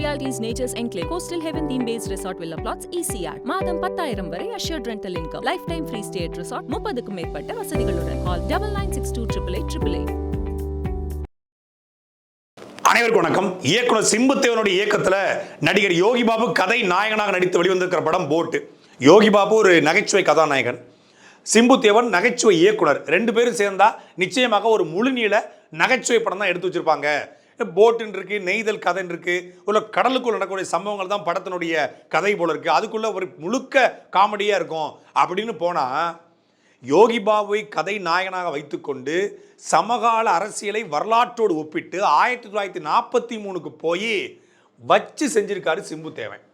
Realities natures enclave coastal heaven theme based resort villa plots ECR மாதம் பத்தாயிரம் வரை assured rental income lifetime free at resort முப்பதுக்கும் மேற்பட்ட வசதிகளுடன். Call double nine six two triple eight triple eight அனைவருக்கும் வணக்கம். இயக்குனர் சிம்புத்தேவனுடைய இயக்கத்தில் நடிகர் யோகி பாபு கதை நாயகனாக நடித்து வெளிவந்திருக்கிற படம் போட்டு. யோகி பாபு ஒரு நகைச்சுவை கதாநாயகன். சிம்புத்தேவன் நகைச்சுவை இயக்குனர். ரெண்டு பேரும் சேர்ந்தா நிச்சயமாக ஒரு முழுநீள நகைச்சுவை படம் தான் எடுத்து வச்சிருப்பாங்க. போட்டுன்னு இருக்குது நெய்தல் கதைன்னு இருக்குது உள்ள கடலுக்குள் நடக்கக்கூடிய சம்பவங்கள் தான் படத்தினுடைய கதை போல் இருக்குது அதுக்குள்ளே ஒரு முழுக்க காமெடியாக இருக்கும். அப்படின்னு போனால் யோகி பாபுவை கதை நாயகனாக வைத்துக்கொண்டு சமகால அரசியலை வரலாற்றோடு ஒப்பிட்டு ஆயிரத்தி தொள்ளாயிரத்தி நாற்பத்தி மூணுக்கு போய் வச்சு செஞ்சிருக்காரு சிம்பு தேவன்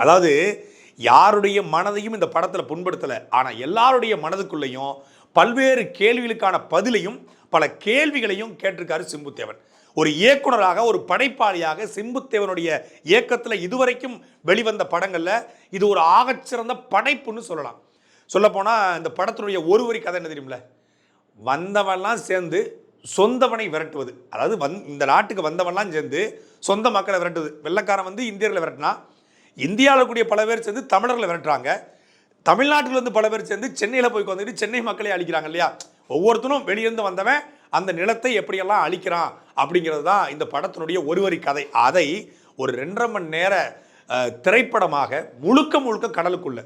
அதாவது யாருடைய மனதையும் இந்த படத்தில் புண்படுத்தலை. ஆனால் எல்லாருடைய மனதுக்குள்ளேயும் பல்வேறு கேள்விகளுக்கான பதிலையும் பல கேள்விகளையும் கேட்டிருக்காரு சிம்புத்தேவன் ஒரு இயக்குனராக ஒரு படைப்பாளியாக சிம்புத்தேவனுடைய இயக்கத்தில் இதுவரைக்கும் வெளிவந்த படங்களில் இது ஒரு ஆகச்சிறந்த படைப்புன்னு சொல்லலாம். சொல்லப்போனால் இந்த படத்தினுடைய ஒரு வரி கதை என்ன தெரியுமில்ல? வந்தவன்லாம் சேர்ந்து சொந்தவனை விரட்டுவது. அதாவது வந் இந்த நாட்டுக்கு வந்தவன்லாம் சேர்ந்து சொந்த மக்களை விரட்டுவது. வெள்ளைக்காரன் வந்து இந்தியர்களை விரட்டினா இந்தியாவில் கூடிய பல பேர் சேர்ந்து தமிழர்களை விரட்டுறாங்க. தமிழ்நாட்டில் இருந்து பல பேர் சேர்ந்து சென்னையில் போய் வந்துட்டு சென்னை மக்களை அழிக்கிறாங்க இல்லையா? ஒவ்வொருத்தரும் வெளியிருந்து வந்தவன் அந்த நிலத்தை எப்படியெல்லாம் அழிக்கிறான் அப்படிங்கிறது தான் இந்த படத்தினுடைய ஒரு வரி கதை. அதை ஒரு ரெண்டரை மணி நேர திரைப்படமாக முழுக்க முழுக்க கடலுக்குள்ள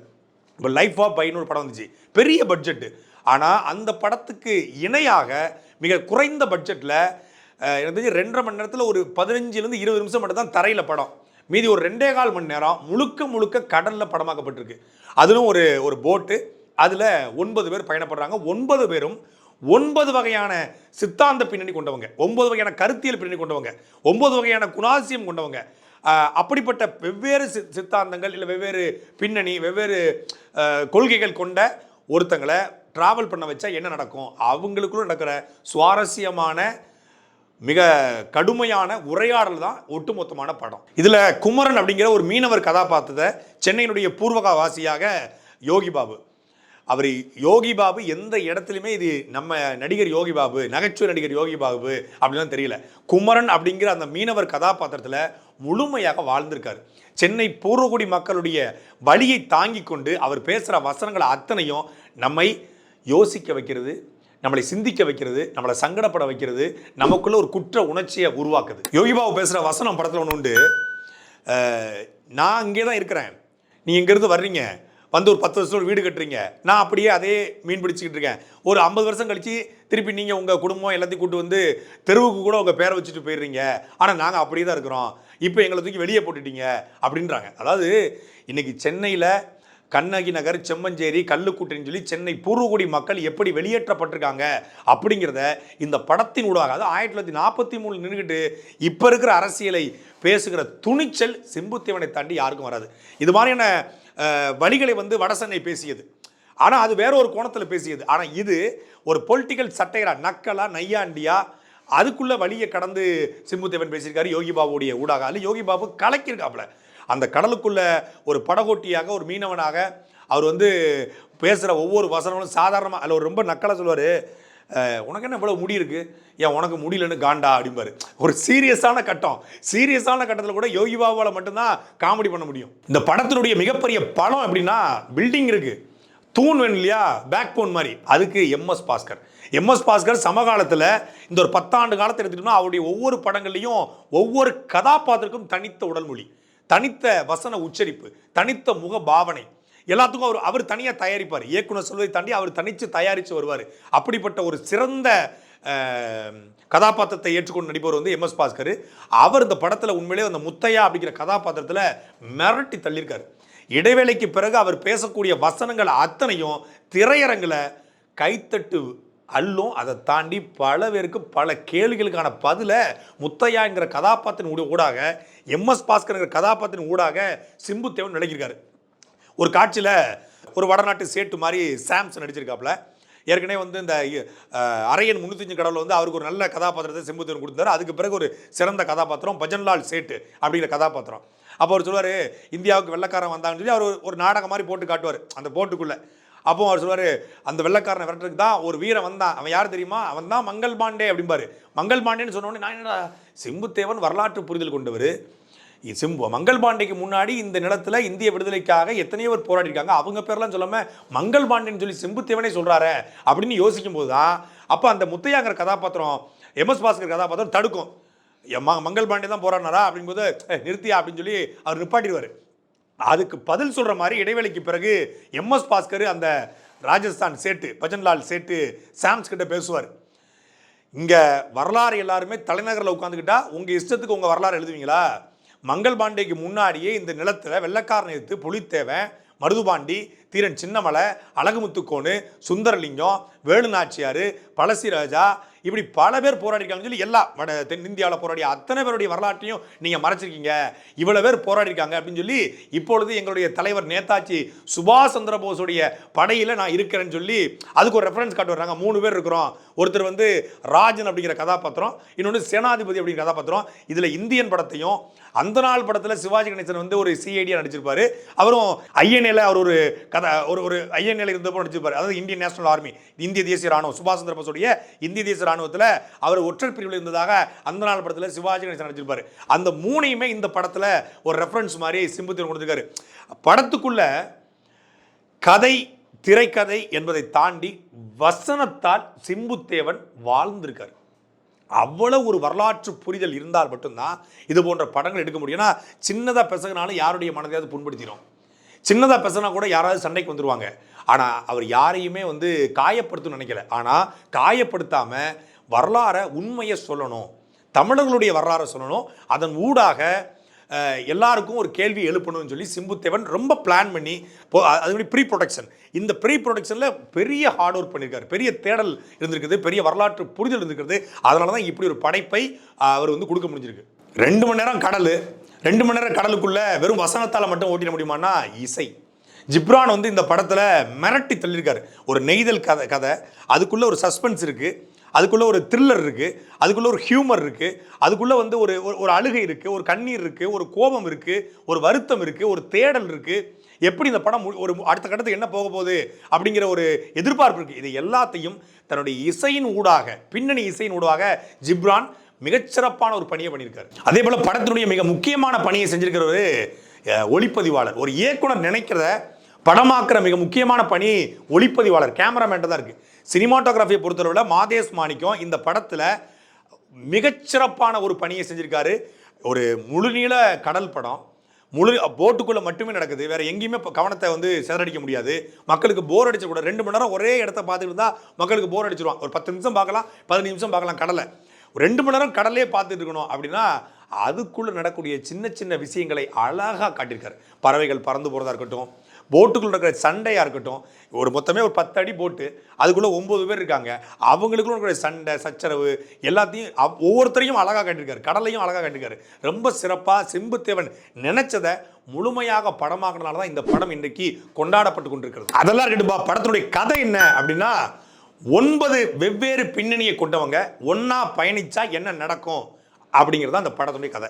இப்போ லைஃப் ஆஃப் பைனூர் ஒரு படம் வந்துச்சு. பெரிய பட்ஜெட்டு ஆனால் அந்த படத்துக்கு இணையாக மிக குறைந்த பட்ஜெட்டில் எனக்கு தெரிஞ்சு ரெண்டரை மணி நேரத்தில் ஒரு பதினஞ்சுலேருந்து இருபது நிமிஷம் மட்டும் தான் தரையில் படம். மீதி ஒரு ரெண்டே கால் மணி நேரம் முழுக்க முழுக்க கடலில் படமாக்கப்பட்டிருக்கு. அதிலும் ஒரு ஒரு போட்டு அதில் ஒன்பது பேர் பயணப்படுறாங்க. ஒன்பது பேரும் ஒன்பது வகையான சித்தாந்த பின்னணி கொண்டவங்க. ஒன்பது வகையான கருத்தியல் பின்னணி கொண்டவங்க. ஒன்பது வகையான குணாசியம் கொண்டவங்க. அப்படிப்பட்ட வெவ்வேறு சித்தாந்தங்கள் இல்லை வெவ்வேறு பின்னணி வெவ்வேறு கொள்கைகள் கொண்ட ஒருத்தங்களை ட்ராவல் பண்ண வச்சா என்ன நடக்கும்? அவங்களுக்குள்ள நடக்கிற சுவாரஸ்யமான மிக கடுமையான உரையாடல் தான் ஒட்டுமொத்தமான படம். இதில் குமரன் அப்படிங்கிற ஒரு மீனவர் கதாபாத்திரத்தை சென்னையினுடைய பூர்வகா வாசியாக யோகி பாபு அவர் யோகி பாபு எந்த இடத்துலையுமே இது நம்ம நடிகர் யோகி பாபு நகைச்சுவை நடிகர் யோகி பாபு அப்படிலாம் தெரியல. குமரன் அப்படிங்கிற அந்த மீனவர் கதாபாத்திரத்தில் முழுமையாக வாழ்ந்திருக்கார். சென்னை பூர்வகுடி மக்களுடைய வழியை தாங்கி கொண்டு அவர் பேசுகிற வசனங்களை அத்தனையும் நம்மை யோசிக்க வைக்கிறது நம்மளை சிந்திக்க வைக்கிறது நம்மளை சங்கடப்பட வைக்கிறது நமக்குள்ள ஒரு குற்ற உணர்ச்சியை உருவாக்குது. யோகி பாபு பேசுகிற வசனம் படத்தில் ஒன்று உண்டு. நான் அங்கே தான் இருக்கிறேன். நீ இங்கேருந்து வர்றீங்க? வந்து ஒரு பத்து வருஷம் வீடு கட்டுறீங்க. நான் அப்படியே அதே மீன் பிடிச்சிக்கிட்டு இருக்கேன். ஒரு ஐம்பது வருஷம் கழித்து திருப்பி நீங்கள் உங்கள் குடும்பம் எல்லாத்தையும் கூட்டு வந்து தெருவுக்கு கூட உங்கள் பேரை வச்சுட்டு போயிடுறீங்க. ஆனால் நாங்கள் அப்படியே தான் இருக்கிறோம். இப்போ எங்களை தூக்கி வெளியே போட்டுட்டீங்க அப்படின்றாங்க. அதாவது இன்றைக்கி சென்னையில் கண்ணகி நகர் செம்மஞ்சேரி கல்லுக்குட்டின்னு சொல்லி சென்னை பூர்வகுடி மக்கள் எப்படி வெளியேற்றப்பட்டிருக்காங்க அப்படிங்கிறத இந்த படத்தின் ஊடாக அதாவது ஆயிரத்தி தொள்ளாயிரத்தி நாற்பத்தி மூணு நின்றுக்கிட்டு இப்போ இருக்கிற அரசியலை பேசுகிற துணிச்சல் செம்புத்தேவனை தாண்டி யாருக்கும் வராது. இது மாதிரியான வழிகளை வந்து வடசென்னை பேசியது. ஆனால் அது வேற ஒரு கோணத்தில் பேசியது. ஆனால் இது ஒரு பொலிட்டிக்கல் சட்டையரா நக்கலா நையாண்டியா அதுக்குள்ள வழியை கடந்து சிம்புத்தேவன் பேசியிருக்காரு யோகி பாபுடைய ஊடாக. அதில் யோகி பாபு கலக்கியிருக்காப்புல. அந்த கடலுக்குள்ள ஒரு படகோட்டியாக ஒரு மீனவனாக அவர் வந்து பேசுகிற ஒவ்வொரு வசனங்களும் சாதாரணமாக அதில் ஒரு ரொம்ப நக்கலாக சொல்லுவார். உனக்கு என்ன இவ்வளோ முடி இருக்குது ஏன் உனக்கு முடியலன்னு காண்டா அப்படிம்பாரு. ஒரு சீரியஸான கட்டம். சீரியஸான கட்டத்தில் கூட யோகி பாபாவில் மட்டும்தான் காமெடி பண்ண முடியும். இந்த படத்தினுடைய மிகப்பெரிய படம் எப்படின்னா பில்டிங் இருக்குது தூண் வேணும் இல்லையா? பேக் போன் மாதிரி. அதுக்கு எம்எஸ் பாஸ்கர் எம்எஸ் பாஸ்கர் சமகாலத்தில் இந்த ஒரு பத்தாண்டு காலத்தை எடுத்துக்கிட்டோம்னா அவருடைய ஒவ்வொரு படங்கள்லையும் ஒவ்வொரு கதாபாத்திரக்கும் தனித்த உடல் மொழி தனித்த வசன உச்சரிப்பு தனித்த முக பாவனை எல்லாத்துக்கும் அவர் அவர் தனியாக தயாரிப்பார். இயக்குனர் சொல்வதை தாண்டி அவர் தனித்து தயாரித்து வருவார். அப்படிப்பட்ட ஒரு சிறந்த கதாபாத்திரத்தை ஏற்றுக்கொண்டு நடிப்பவர் வந்து எம்எஸ் பாஸ்கர். அவர் இந்த படத்தில் உண்மையிலே அந்த முத்தையா அப்படிங்கிற கதாபாத்திரத்தில் மிரட்டி தள்ளியிருக்காரு. இடைவேளைக்கு பிறகு அவர் பேசக்கூடிய வசனங்கள் அத்தனையும் திரையரங்கில் கைத்தட்டு அல்லும் அதை தாண்டி பல பேருக்கு பல கேள்விகளுக்கான பதிலை முத்தையாங்கிற கதாபாத்திரின் ஊட- ஊடாக எம்எஸ் பாஸ்கர்ங்கிற கதாபாத்திரின் ஊடாக சிம்புத்தேவன் விளக்கியிருக்காரு. ஒரு காட்சியில் ஒரு வடநாட்டு சேட்டு மாதிரி சாம்சன் நடிச்சிருக்காப்புல. ஏற்கனவே வந்து இந்த அரையன் முன்னூத்தஞ்சு கடவுள் வந்து அவருக்கு ஒரு நல்ல கதாபாத்திரத்தை செம்புத்தேவன் கொடுத்தாரு. அதுக்கு பிறகு ஒரு சிறந்த கதாபாத்திரம் பஜன்லால் சேட்டு அப்படிங்கிற கதாபாத்திரம். அப்போ அவர் சொல்லுவார் இந்தியாவுக்கு வெள்ளக்காரன் வந்தாங்கன்னு சொல்லி அவர் ஒரு- நாடகம் மாதிரி போட்டு காட்டுவார் அந்த போட்டுக்குள்ளே. அப்போ அவர் சொல்லுவார் அந்த வெள்ளைக்காரனை விரட்டுறதுக்கு தான் ஒரு வீரன் வந்தான். அவன் யார் தெரியுமா? அவன் தான் மங்கள் பாண்டே அப்படிம்பாரு. மங்கள் பாண்டேன்னு சொன்னோடனே நான் என்னடா செம்புத்தேவன் வரலாற்று புரிதல் கொண்டவர். சிம்பு மங்கள் பாண்டேக்கு முன்னாடி இந்த நிலத்தில் இந்திய விடுதலைக்காக எத்தனையோ பேர் போராடிருக்காங்க. அவங்க பேர்லாம் சொல்லாமல் மங்கள் பாண்டேன்னு சொல்லி சிம்புத்தேவனே சொல்கிறாரு அப்படின்னு யோசிக்கும் போது தான் அப்போ அந்த முத்தையாங்கிற கதாபாத்திரம் எம்எஸ் பாஸ்கர் கதாபாத்திரம் தடுக்கும். எம்மா மங்கள் பாண்டே தான் போராடினாரா அப்படிங்கும்போது நிறுத்தியா? அப்படின்னு சொல்லி அவர் நிப்பாட்டிடுவார். அதுக்கு பதில் சொல்கிற மாதிரி இடைவேளைக்கு பிறகு எம்எஸ் பாஸ்கர் அந்த ராஜஸ்தான் சேட்டு பஜன்லால் சேட்டு சாம்ஸ் கிட்ட பேசுவார். இங்கே வரலாறு எல்லாருமே தலைநகரில் உட்காந்துக்கிட்டா உங்கள் இஷ்டத்துக்கு உங்கள் வரலாறு எழுதுவீங்களா? மங்கள் பாண்டேக்கு முன்னாடியே இந்த நிலத்தில் வெள்ளக்காரன் எடுத்து புலித்தேவன் மருதுபாண்டி தீரன் சின்னமலை அழகுமுத்துக்கோனு சுந்தரலிங்கம் வேலுநாச்சியார் பழசிராஜா இப்படி பல பேர் போராடிருக்காங்கன்னு சொல்லி எல்லா வட தென்னிந்தியாவில் போராடிய அத்தனை பேருடைய வரலாற்றையும் நீங்கள் மறைச்சிருக்கீங்க. இவ்வளோ பேர் போராடிருக்காங்க அப்படின்னு சொல்லி இப்பொழுது எங்களுடைய தலைவர் நேதாஜி சுபாஷ் சந்திர போஸுடைய படையில் நான் இருக்கிறேன்னு சொல்லி அதுக்கு ஒரு ரெஃபரன்ஸ் காட்டு வர்றாங்க. மூணு பேர் இருக்கிறோம். ஒருத்தர் வந்து ராஜன் அப்படிங்கிற கதாபாத்திரம் இன்னொன்று சேனாதிபதி அப்படிங்கிற கதாபாத்திரம். இதில் இந்தியன் படத்தையும் அந்த நாள் படத்தில் சிவாஜி கணேசன் வந்து ஒரு சிஐடியாக நடிச்சிருப்பார். அவரும் ஐஎன்ஏல அவர் ஒரு கதை ஒரு ஒரு ஐஎன்ஏல இருந்தப்போ நடிச்சிருப்பார். அதாவது இந்தியன் நேஷனல் ஆர்மி இந்திய தேசிய ராணுவம் சுபாஷ் சந்திர போஸுடைய இந்திய தேசிய ராணுவத்தில் அவர் ஒற்றர் பிரிவில் இருந்ததாக அந்த நாள் படத்தில் சிவாஜி கணேசன் நடிச்சிருப்பார். அந்த மூணையுமே இந்த படத்தில் ஒரு ரெஃபரன்ஸ் மாதிரி சிம்புத்திரன் கொடுத்துருக்காரு. படத்துக்குள்ள கதை திரைக்கதை என்பதை தாண்டி வசனத்தால் சிம்புத்தேவன் வாழ்ந்திருக்கார். அவ்வளவு ஒரு வரலாற்று புரிதல் இருந்தால் மட்டும்தான் இது போன்ற படங்கள் எடுக்க முடியும். ஏன்னா சின்னதாக பெசகினாலும் யாருடைய மனதையாவது புண்படுத்திடும். சின்னதாக பெசனா கூட யாராவது சண்டைக்கு வந்துடுவாங்க ஆனால் அவர் யாரையுமே வந்து காயப்படுத்தணும்னு நினைக்கல. ஆனால் காயப்படுத்தாமல் வரலாறை உண்மையை சொல்லணும். தமிழர்களுடைய வரலாறை சொல்லணும். அதன் ஊடாக எல்லாருக்கும் ஒரு கேள்வி எழுப்பணும்னு சொல்லி சிம்புத்தேவன் ரொம்ப பிளான் பண்ணி அது மாதிரி ப்ரீ ப்ரொடக்ஷன் இந்த ப்ரீ ப்ரொடக்ஷனில் பெரிய ஹார்ட் ஒர்க் பண்ணியிருக்காரு பெரிய தேடல் இருந்திருக்குது பெரிய வரலாற்று புரிதல் இருந்திருக்கிறது அதனால தான் இப்படி ஒரு படைப்பை அவர் வந்து கொடுக்க முடிஞ்சிருக்கு. ரெண்டு மணி நேரம் கடல் ரெண்டு மணி நேரம் கடலுக்குள்ள வெறும் வசனத்தால் மட்டும் ஓட்டிட முடியுமான்னா இசை. ஜிப்ரான் வந்து இந்த படத்தில் மிரட்டி தள்ளியிருக்காரு. ஒரு நெய்தல் கதை கதை. அதுக்குள்ளே ஒரு சஸ்பென்ஸ் இருக்குது அதுக்குள்ளே ஒரு த்ரில்லர் இருக்குது அதுக்குள்ளே ஒரு ஹியூமர் இருக்குது அதுக்குள்ளே வந்து ஒரு ஒரு- ஒரு அழுகை இருக்குது ஒரு கண்ணீர் இருக்குது ஒரு கோபம் இருக்குது ஒரு வருத்தம் இருக்குது ஒரு தேடல் இருக்குது எப்படி இந்த படம் ஒரு அடுத்த கட்டத்துக்கு என்ன போக போகுது அப்படிங்கிற ஒரு எதிர்பார்ப்பு இருக்குது இது எல்லாத்தையும் தன்னுடைய இசையின் ஊடாக பின்னணி இசையின் ஊடாக ஜிப்ரான் மிகச்சிறப்பான ஒரு பணியை பண்ணியிருக்காரு. அதே போல் படத்தினுடைய மிக முக்கியமான பணியை செஞ்சிருக்கிற ஒரு ஒளிப்பதிவாளர். ஒரு இயக்குனர் நினைக்கிறத படமாக்குற மிக முக்கியமான பணி ஒளிப்பதிவாளர் கேமராமேன் தான் இருக்குது சினிமாட்டோகிராஃபியை பொறுத்தளவில் மாதேஷ் மாணிக்கம் இந்த படத்தில் மிகச்சிறப்பான ஒரு பணியை செஞ்சுருக்காரு. ஒரு முழுநீள கடல் படம். முழு போட்டுக்குள்ளே மட்டுமே நடக்குது. வேறு எங்கேயுமே இப்போ கவனத்தை வந்து சிதறடிக்க முடியாது. மக்களுக்கு போர் அடிச்சிடக்கூடாது ரெண்டு மணி நேரம் ஒரே இடத்த பார்த்துட்டு இருந்தால் மக்களுக்கு போர் அடிச்சிருவான். ஒரு பத்து நிமிஷம் பார்க்கலாம் பதினஞ்சு நிமிஷம் பார்க்கலாம் கடலை. ஒரு ரெண்டு மணி நேரம் கடலே பார்த்துட்டு இருக்கணும் அப்படின்னா அதுக்குள்ளே நடக்கக்கூடிய சின்ன சின்ன விஷயங்களை அழகாக காட்டியிருக்காரு. பறவைகள் பறந்து போகிறதா இருக்கட்டும் போட்டுக்குள்ள இருக்கிற சண்டையாக இருக்கட்டும் ஒரு மொத்தமே ஒரு பத்து அடி போட்டு அதுக்குள்ளே ஒம்பது பேர் இருக்காங்க. அவங்களுக்குள்ள இருக்கிற சண்டை சச்சரவு எல்லாத்தையும் அவ்- ஒவ்வொருத்தரையும் அழகாக காட்டியிருக்காரு கடலையும் அழகாக காட்டியிருக்காரு ரொம்ப சிறப்பாக செம்புத்தேவன் நினைச்சதை முழுமையாக படமாக்கினால தான் இந்த படம் இன்றைக்கு கொண்டாடப்பட்டு கொண்டிருக்கிறது. அதெல்லாம் இருக்கட்டும்பா படத்தினுடைய கதை என்ன அப்படின்னா ஒன்பது வெவ்வேறு பின்னணியை கொண்டவங்க ஒன்றா பயணித்தா என்ன நடக்கும் அப்படிங்கிறது தான் அந்த படத்துடைய கதை.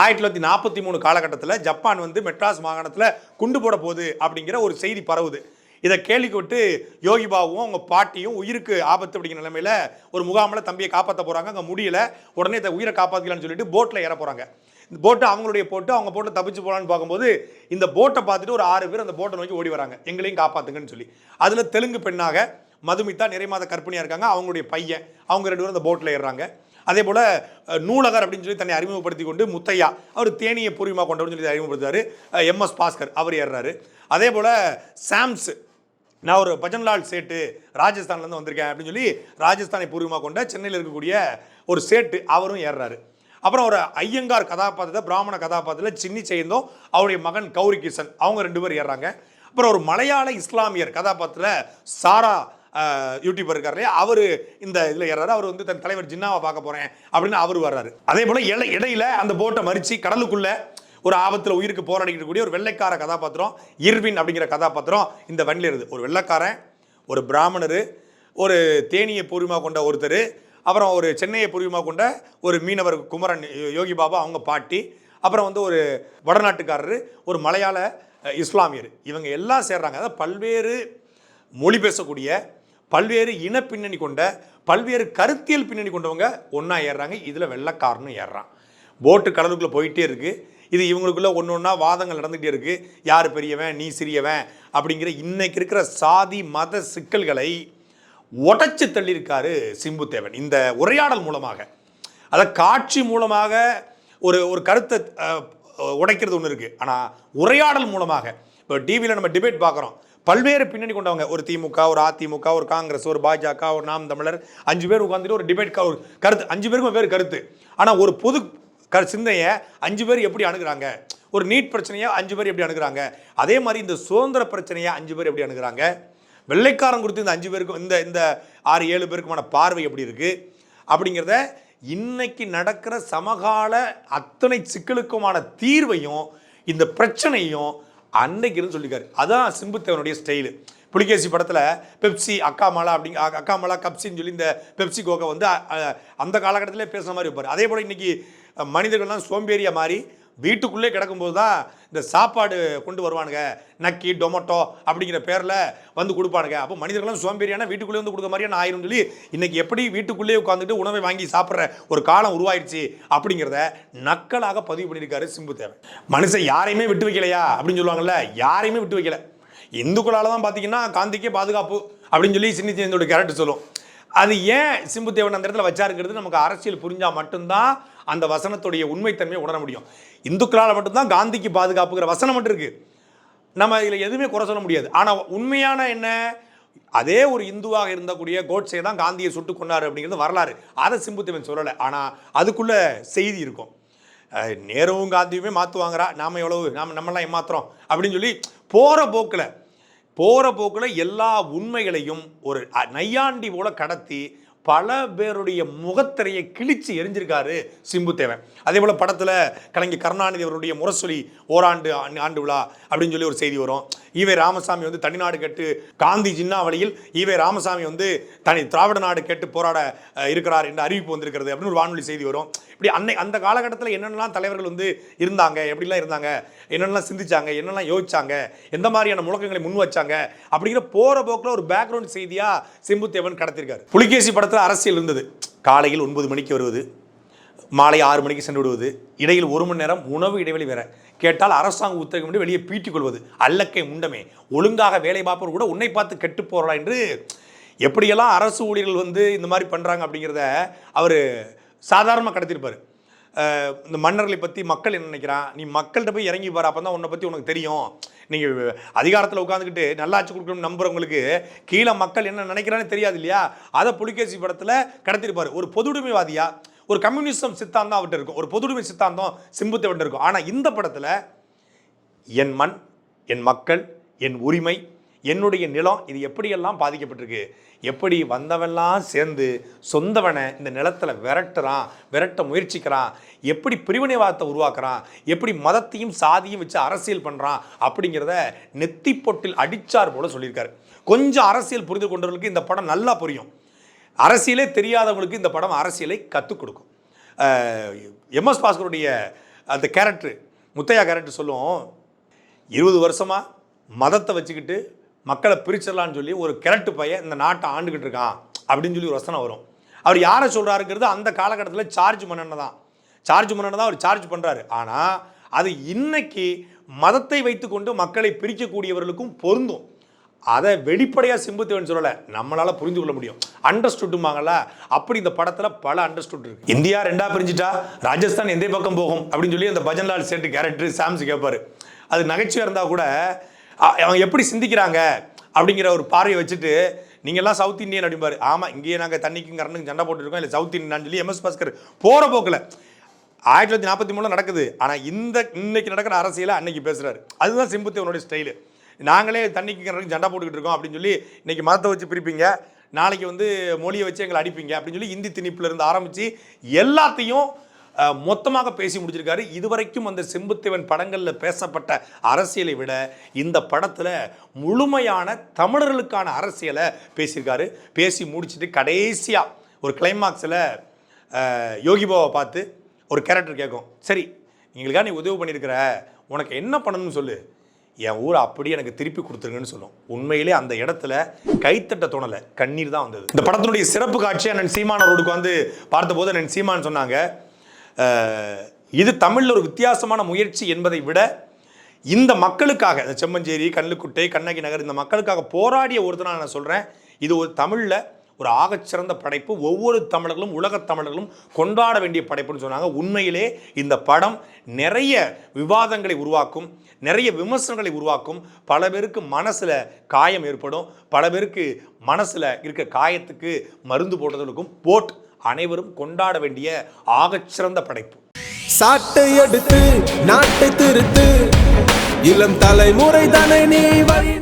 ஆயிரத்தி தொள்ளாயிரத்தி நாற்பத்தி மூணு காலகட்டத்தில் ஜப்பான் வந்து மெட்ராஸ் மாகாணத்தில் குண்டு போட போகுது அப்படிங்கிற ஒரு செய்தி பரவுது. இதை கேள்விப்பட்டு யோகி பாபுவும் அவங்க பாட்டியும் உயிருக்கு ஆபத்து அப்படிங்கிற நிலைமையில ஒரு முகாமில் தம்பியை காப்பாற்ற போகிறாங்க அங்கே முடியல. உடனே இதை உயிரை காப்பாற்றிக்கலாம்னு சொல்லிட்டு போட்டில் ஏற போகிறாங்க இந்த போட்டு அவங்களுடைய போட்டு அவங்க போட்டு தப்பிச்சு போகலான்னு பார்க்கும்போது இந்த போட்டை பார்த்துட்டு ஒரு ஆறு பேர் அந்த போட்டை நோக்கி ஓடி வராங்க. எங்களையும் காப்பாற்றுங்கன்னு சொல்லி. அதில் தெலுங்கு பெண்ணாக மதுமிதா நிறைமாத கற்பிணியாக இருக்காங்க. அவங்களுடைய பையன். அவங்க ரெண்டு பேரும் அந்த போட்டில் ஏறுறாங்க. அதே போல் நூலகர் அப்படின்னு சொல்லி தன்னை அறிமுகப்படுத்தி கொண்டு முத்தையா அவர் தேனியை பூர்வமாக கொண்டவர்னு சொல்லி அறிமுகப்படுத்தாரு எம்எஸ் பாஸ்கர் அவர் ஏறுறாரு. அதே போல் சாம்ஸ் நான் ஒரு பஜன்லால் சேட்டு ராஜஸ்தான்லேருந்து வந்திருக்கேன் அப்படின்னு சொல்லி ராஜஸ்தானை பூர்வமாக கொண்ட சென்னையில் இருக்கக்கூடிய ஒரு சேட்டு அவரும் ஏறுறாரு. அப்புறம் ஒரு ஐயங்கார் கதாபாத்திரத்தை பிராமண கதாபாத்திரத்தில் சின்னி செய்தோம் அவருடைய மகன் கௌரி கிஷன் அவங்க ரெண்டு பேர் ஏறுறாங்க. அப்புறம் ஒரு மலையாள இஸ்லாமியர் கதாபாத்திரத்தில் சாரா யூடியூபர் இருக்கார் இல்லையா? அவர் இந்த இதில் ஏறாரு. அவர் வந்து தன் தலைவர் ஜின்னாவை பார்க்க போகிறேன் அப்படின்னு அவர் வர்றாரு. அதே போல் இலை இடையில அந்த போட்டை மறித்து கடலுக்குள்ளே ஒரு ஆபத்தில் உயிருக்கு போராடிக்கிட்டு கூடிய ஒரு வெள்ளைக்கார கதாபாத்திரம் இர்வின் அப்படிங்கிற கதாபாத்திரம் இந்த வண்டியில் இருந்து. ஒரு வெள்ளைக்காரன் ஒரு பிராமணர் ஒரு தேனியை பூர்வமாக கொண்ட ஒருத்தர் அப்புறம் ஒரு சென்னையை பூர்வமாக கொண்ட ஒரு மீனவர் குமரன் யோகி பாபா அவங்க பாட்டி அப்புறம் வந்து ஒரு வடநாட்டுக்காரர் ஒரு மலையாள இஸ்லாமியர். இவங்க எல்லாம் சேர்றாங்க. அதாவது பல்வேறு மொழி பேசக்கூடிய பல்வேறு இன பின்னணி கொண்ட பல்வேறு கருத்தியல் பின்னணி கொண்டவங்க ஒன்றா ஏறுறாங்க. இதில் வெள்ளக்காரனும் ஏறுறான். போட்டு கடலுக்குள்ளே போயிட்டே இருக்குது இது இவங்களுக்குள்ள ஒன்று ஒன்றா வாதங்கள் நடந்துகிட்டே இருக்குது யார் பெரியவன் நீ சிறியவன் அப்படிங்கிற இன்றைக்கி இருக்கிற சாதி மத சிக்கல்களை உடச்சி தள்ளியிருக்காரு சிம்புத்தேவன். இந்த உரையாடல் மூலமாக. அதை காட்சி மூலமாக ஒரு ஒரு கருத்தை உடைக்கிறது ஒன்று இருக்குது ஆனால் உரையாடல் மூலமாக. இப்போ டிவியில் நம்ம டிபேட் பார்க்குறோம். பல்வேறு பின்னணி கொண்டவங்க. ஒரு திமுக ஒரு அதிமுக ஒரு காங்கிரஸ் ஒரு பாஜக ஒரு நாம் தமிழர். அஞ்சு பேர் உட்காந்துட்டு ஒரு டிபேட் ஒரு கருத்து. அஞ்சு பேருக்கும் வேறு கருத்து. ஆனால் ஒரு பொது க சிந்தையை அஞ்சு பேர் எப்படி அணுகிறாங்க? ஒரு நீட் பிரச்சனையை அஞ்சு பேர் எப்படி அணுகிறாங்க? அதே மாதிரி இந்த சுதந்திர பிரச்சனையை அஞ்சு பேர் எப்படி அணுகிறாங்க? வெள்ளைக்காரன் குறித்து இந்த அஞ்சு பேருக்கும் இந்த இந்த ஆறு ஏழு பேருக்குமான பார்வை எப்படி இருக்குது அப்படிங்கிறத இன்னைக்கு நடக்கிற சமகால அத்தனை சிக்கலுக்குமான தீர்வையும் இந்த பிரச்சனையும் அன்னைக்கு இருந்து சொல்லியிருக்காரு. அதான் சிம்புத்தேவனுடைய ஸ்டைலு புலிகேசி படத்தில் பெப்சி அக்கா மாலா அப்படிங்க அக்கா மாலா கப்சின்னு சொல்லி இந்த பெப்சி கோக்கை வந்து அந்த காலகட்டத்திலே பேசுகிற மாதிரி இருப்பார். அதே போல் இன்னைக்கு மனிதர்கள்லாம் சோம்பேறியா மாறி வீட்டுக்குள்ளே கிடக்கும்போது தான் இந்த சாப்பாடு கொண்டு வருவானுங்க. நக்கி டொமோட்டோ அப்படிங்கிற பேரில் வந்து கொடுப்பானுங்க. அப்போ மனிதர்களும் சோம்பேறியான வீட்டுக்குள்ளே வந்து கொடுக்க மாதிரியான ஆயிரும் சொல்லி இன்றைக்கி எப்படி வீட்டுக்குள்ளேயே உட்காந்துட்டு உணவை வாங்கி சாப்பிட்ற ஒரு காலம் உருவாயிடுச்சு அப்படிங்கிறத நக்கலாக பதிவு பண்ணியிருக்காரு சிம்பு தேவன் மனுஷன் யாரையுமே விட்டு வைக்கலையா? அப்படின்னு சொல்லுவாங்கல்ல யாரையுமே விட்டு வைக்கல. இந்துக்களால் தான் பார்த்தீங்கன்னா காந்திக்கே பாதுகாப்பு அப்படின்னு சொல்லி சின்ன சின்னோட கேரக்டர் சொல்லும். அது ஏன் சிம்பு தேவன் அந்த இடத்துல வச்சாருங்கிறது நமக்கு அரசியல் புரிஞ்சால் மட்டும்தான் அந்த வசனத்துடைய உண்மைத்தன்மையை உணர முடியும். இந்துக்களால் மட்டும்தான் காந்திக்கு பாதுகாப்புங்கிற வசனம் மட்டும் இருக்குது நம்ம இதில் எதுவுமே குறை சொல்ல முடியாது. ஆனால் உண்மையான என்ன? அதே ஒரு இந்துவாக இருந்தக்கூடிய கோட்ஸே தான் காந்தியை சுட்டு கொண்டார் அப்படிங்கிறது வரலாறு. அதை சிம்புத்தேவன் சொல்லலை. ஆனால் அதுக்குள்ளே செய்தி இருக்கும். நேருவும் காந்தியுமே மாற்றுவாங்கிறா நாம் எவ்வளவு நாம நம்மளாம் ஏமாத்துறோம் அப்படின்னு சொல்லி போகிற போக்கில் போகிற போக்கில் எல்லா உண்மைகளையும் ஒரு நையாண்டி போல கடத்தி பல பேருடைய முகத்திரையை கிழிச்சு எரிஞ்சிருக்காரு சிம்புத்தேவன். அதே போல் படத்தில் கலைஞர் கருணாநிதி அவருடைய முரசொலி ஓராண்டு ஆண்டு ஆண்டு விழா அப்படின்னு சொல்லி ஒரு செய்தி வரும். ஈவே ராமசாமி வந்து தனிநாடு கேட்டு காந்தி ஜின்னாவளியில் ஈவே ராமசாமி வந்து தனி திராவிட நாடு கேட்டு போராட இருக்கிறார் என்ற அறிவிப்பு வந்திருக்கிறது அப்படின்னு ஒரு வானொலி செய்தி வரும். இப்படி அன்னை அந்த காலகட்டத்தில் என்னென்னலாம் தலைவர்கள் வந்து இருந்தாங்க எப்படிலாம் இருந்தாங்க என்னென்னலாம் சிந்திச்சாங்க என்னெல்லாம் யோசிச்சாங்க எந்த மாதிரியான முழக்கங்களை முன் வச்சாங்க அப்படிங்கிற போகிற போக்கில் ஒரு பேக்ரவுண்ட் செய்தியாக சிம்புத்தேவன் கடத்திருக்காரு. புலிகேசி படத்தில் அரசியல் இருந்தது. காலையில் ஒன்பது மணிக்கு வருவது மாலை ஆறு மணிக்கு சென்று விடுவது இடையில் ஒரு மணி நேரம் உணவு இடைவெளி வேற. கேட்டால் அரசாங்க உத்தரவு வெளியே பீட்டிக் கொள்வது. அல்லக்கை முண்டமே. ஒழுங்காக வேலை பார்ப்பவர் கூட உன்னை பார்த்து கெட்டு போறா என்று எப்படியெல்லாம் அரசு ஊழியர்கள் வந்து இந்த மாதிரி பண்ணுறாங்க அப்படிங்கிறத அவர் சாதாரணமாக கடத்திருப்பார். இந்த மன்னர்களை பற்றி மக்கள் என்ன நினைக்கிறான்? நீ மக்கள்கிட்ட போய் இறங்கி பாரு அப்போ தான் உன்னை பற்றி உனக்கு தெரியும். நீங்கள் அதிகாரத்தில் உட்காந்துக்கிட்டு நல்லாட்சி கொடுக்கணும்னு நம்புறவங்களுக்கு கீழே மக்கள் என்ன நினைக்கிறான்னு தெரியாது இல்லையா? அதை புலிகேசி படத்தில் கடத்திருப்பார். ஒரு பொதுவுடைமைவாதியா ஒரு கம்யூனிசம் சித்தாந்தம் அவர்கிட்ட இருக்கும். ஒரு பொதுவுடைமை சித்தாந்தம் சிம்புத்தை அவர்கிட்ட இருக்கும். ஆனால் இந்த படத்தில் என் மண் என் மக்கள் என் உரிமை என்னுடைய நிலம் இது எப்படியெல்லாம் பாதிக்கப்பட்டிருக்கு? எப்படி வந்தவெல்லாம் சேர்ந்து சொந்தவனை இந்த நிலத்தில் விரட்டுறான் விரட்ட முயற்சிக்கிறான் எப்படி பிரிவினைவாதத்தை உருவாக்குறான் எப்படி மதத்தையும் சாதியும் வச்சு அரசியல் பண்ணுறான் அப்படிங்கிறத நெத்தி பொட்டில் அடிச்சார் போல சொல்லியிருக்காரு. கொஞ்சம் அரசியல் புரிந்து கொண்டவர்களுக்கு இந்த படம் நல்லா புரியும். அரசியலே தெரியாதவங்களுக்கு இந்த படம் அரசியலை கற்றுக் கொடுக்கும். எம்எஸ் பாஸ்கருடைய அந்த கேரக்டர் முத்தையா கேரக்டர் சொல்லும் இருபது வருஷமாக மதத்தை வச்சுக்கிட்டு மக்களை பிரிச்சிடலான்னு சொல்லி ஒரு கிழட்டு பையன் இந்த நாட்டை ஆண்டுகிட்டு இருக்கான் அப்படின்னு சொல்லி ஒரு வசனம் வரும். அவர் யாரை சொல்கிறாருங்கிறது அந்த காலகட்டத்தில் சார்ஜ் மன்னனை தான். சார்ஜ் மன்னனை தான் அவர் சார்ஜ் பண்ணுறாரு ஆனால் அது இன்னைக்கு மதத்தை வைத்துக்கொண்டு மக்களை பிரிக்கக்கூடியவர்களுக்கும் பொருந்தும். அதை வெளிப்படையாக சிம்புத்தேவன் சொல்லலை. நம்மளால் புரிந்து கொள்ள முடியும். அண்டர்ஸ்டுட்டுமாங்கல்ல அப்படி இந்த படத்தில் பல அண்டர்ஸ்டுட் இருக்கு. இந்தியா ரெண்டா பிரிஞ்சுட்டா ராஜஸ்தான் எந்த பக்கம் போகும் அப்படின்னு சொல்லி அந்த பஜன்லால் சேட்டு கேரக்டர் சாம்ஸ் கேட்பாரு அது நகைச்சுவை இருந்தால் கூட அவங்க எப்படி சிந்திக்கிறாங்க அப்படிங்கிற ஒரு பார்வையை வச்சுட்டு நீங்கள்லாம் சவுத் இந்தியன் அப்படிம்பாரு. ஆமாம் இங்கேயே நாங்கள் தண்ணிக்கும் கரண்டுக்கும் சண்டை போட்டுருக்கோம். இல்லை சவுத் இந்தியன் சொல்லி எம்எஸ் பாஸ்கர் போகிற போக்கில். ஆயிரத்தி தொள்ளாயிரத்தி நாற்பத்தி மூணில் நடக்குது. ஆனால் இந்த இன்னைக்கு நடக்கிற அரசியலை அன்னைக்கு பேசுகிறாரு அதுதான் சிம்புத்தேவனுடைய ஸ்டைலு நாங்களே தண்ணிக்கு கிணறுக்கு சண்டை போட்டுக்கிட்டு இருக்கோம் அப்படின்னு சொல்லி இன்றைக்கி மதத்தை வச்சு பிரிப்பீங்க. நாளைக்கு வந்து மொழியை வச்சு எங்களை அடிப்பீங்க அப்படின்னு சொல்லி இந்தி திணிப்பில் இருந்து ஆரம்பித்து எல்லாத்தையும் மொத்தமாக பேசி முடிச்சிருக்காரு. இதுவரைக்கும் அந்த செம்புத்தேவன் படங்களில் பேசப்பட்ட அரசியலை விட இந்த படத்தில் முழுமையான தமிழர்களுக்கான அரசியலை பேசியிருக்காரு. பேசி முடிச்சுட்டு கடைசியாக ஒரு கிளைமாக்ஸில் யோகிபாவை பார்த்து ஒரு கேரக்டர் கேட்கும். சரி எங்களுக்காக நீ உதவி பண்ணியிருக்கிற உனக்கு என்ன பண்ணணும்னு சொல்லு. என் ஊரை அப்படியே எனக்கு திருப்பி கொடுத்துருங்கன்னு சொல்லும். உண்மையிலே அந்த இடத்துல கைத்தட்ட தோணலை. கண்ணீர் தான் வந்தது. இந்த படத்தினுடைய சிறப்பு காட்சி அண்ணன் சீமான் அவர்களுக்கு வந்து பார்த்தபோது அண்ணன் சீமான் சொன்னாங்க இது தமிழில் ஒரு வித்தியாசமான முயற்சி என்பதை விட இந்த மக்களுக்காக இந்த செம்மஞ்சேரி கல்லுக்குட்டை கண்ணகி நகர் இந்த மக்களுக்காக போராடிய ஒருத்தனாக நான் சொல்கிறேன் இது ஒரு தமிழில் ஒரு ஆகச்சிறந்த படைப்பு. ஒவ்வொரு தமிழர்களும் உலகத் தமிழர்களும் கொண்டாட வேண்டிய படைப்புன்னு சொன்னாங்க. உண்மையிலே இந்த படம் நிறைய விவாதங்களை உருவாக்கும் நிறைய விமர்சனங்களை உருவாக்கும். பல பேருக்கு மனசில் காயம் ஏற்படும். பல பேருக்கு மனசில் இருக்க காயத்துக்கு மருந்து போடுறதுக்கும் போட் அனைவரும் கொண்டாட வேண்டிய ஆகச்சிறந்த படைப்பு. சாட்டை எடுத்து நாட்டை திருத்து. இளம் தலைமுறை தானே நீ வழி